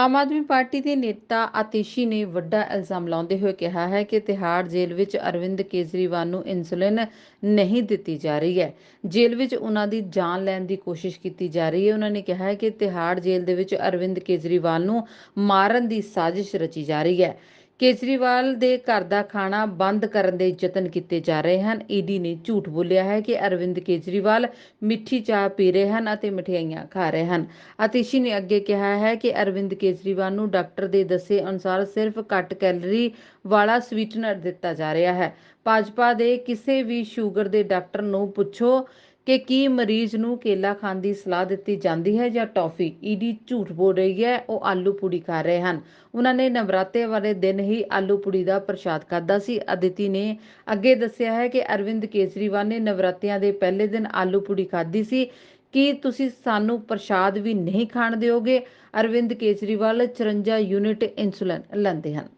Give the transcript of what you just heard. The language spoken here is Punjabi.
ਆਮ ਆਦਮੀ ਪਾਰਟੀ ਦੇ ਨੇਤਾ ਆਤਿਸ਼ੀ ਨੇ ਵੱਡਾ ਇਲਜ਼ਾਮ ਲਾਉਂਦੇ ਹੋਏ ਕਿਹਾ ਹੈ ਕਿ ਤਿਹਾੜ ਜੇਲ੍ਹ ਵਿੱਚ ਅਰਵਿੰਦ ਕੇਜਰੀਵਾਲ ਨੂੰ ਇਨਸੂਲਿਨ ਨਹੀਂ ਦਿੱਤੀ ਜਾ ਰਹੀ ਹੈ। ਜੇਲ੍ਹ ਵਿੱਚ ਉਹਨਾਂ ਦੀ ਜਾਨ ਲੈਣ ਦੀ ਕੋਸ਼ਿਸ਼ ਕੀਤੀ ਜਾ ਰਹੀ ਹੈ। ਉਹਨਾਂ ਨੇ ਕਿਹਾ ਹੈ ਕਿ ਤਿਹਾੜ ਜੇਲ੍ਹ ਦੇ ਵਿੱਚ ਅਰਵਿੰਦ ਕੇਜਰੀਵਾਲ ਨੂੰ ਮਾਰਨ ਦੀ ਸਾਜ਼ਿਸ਼ ਰਚੀ ਜਾ ਰਹੀ ਹੈ। ਕੇਜਰੀਵਾਲ ਦੇ ਘਰ ਦਾ ਖਾਣਾ ਬੰਦ ਕਰਨ ਦੇ ਯਤਨ ਕੀਤੇ ਜਾ ਰਹੇ ਹਨ। ਈਡੀ ਨੇ ਝੂਠ ਬੋਲਿਆ ਹੈ ਕਿ ਅਰਵਿੰਦ ਕੇਜਰੀਵਾਲ ਮਿੱਠੀ ਚਾਹ ਪੀ ਰਹੇ ਹਨ ਅਤੇ ਮਠਿਆਈਆਂ ਖਾ ਰਹੇ ਹਨ। ਆਤਿਸ਼ੀ ਨੇ ਅੱਗੇ ਕਿਹਾ ਹੈ ਕਿ ਅਰਵਿੰਦ ਕੇਜਰੀਵਾਲ ਨੂੰ ਡਾਕਟਰ ਦੇ ਦੱਸੇ ਅਨੁਸਾਰ ਸਿਰਫ ਘੱਟ ਕੈਲਰੀ ਵਾਲਾ ਸਵੀਟਨਰ ਦਿੱਤਾ ਜਾ ਰਿਹਾ ਹੈ। ਭਾਜਪਾ ਦੇ ਕਿਸੇ ਵੀ ਸ਼ੂਗਰ ਦੇ ਡਾਕਟਰ ਨੂੰ ਪੁੱਛੋ ਕਿ ਕੀ ਮਰੀਜ਼ ਨੂੰ ਕੇਲਾ ਖਾਣ ਦੀ ਸਲਾਹ ਦਿੱਤੀ ਜਾਂਦੀ ਹੈ ਜਾਂ ਟੌਫੀ? ਈਡੀ ਝੂਠ ਬੋਲ ਰਹੀ ਹੈ, ਉਹ ਆਲੂ ਪੂੜੀ ਖਾ ਰਹੇ ਹਨ। ਉਹਨਾਂ ਨੇ ਨਵਰਾਤੇ ਵਾਲੇ ਦਿਨ ਹੀ ਆਲੂ ਪੂੜੀ ਦਾ ਪ੍ਰਸ਼ਾਦ ਖਾਧਾ ਸੀ। ਅਦਿਤੀ ਨੇ ਅੱਗੇ ਦੱਸਿਆ ਹੈ ਕਿ ਅਰਵਿੰਦ ਕੇਜਰੀਵਾਲ ਨੇ ਨਵਰਾਤਿਆਂ ਦੇ ਪਹਿਲੇ ਦਿਨ ਆਲੂ ਪੂੜੀ ਖਾਧੀ ਸੀ। ਕੀ ਤੁਸੀਂ ਸਾਨੂੰ ਪ੍ਰਸ਼ਾਦ ਵੀ ਨਹੀਂ ਖਾਣ ਦਿਓਗੇ? ਅਰਵਿੰਦ ਕੇਜਰੀਵਾਲ 54 ਯੂਨਿਟ ਇਨਸੂਲਿਨ ਲੈਂਦੇ ਹਨ।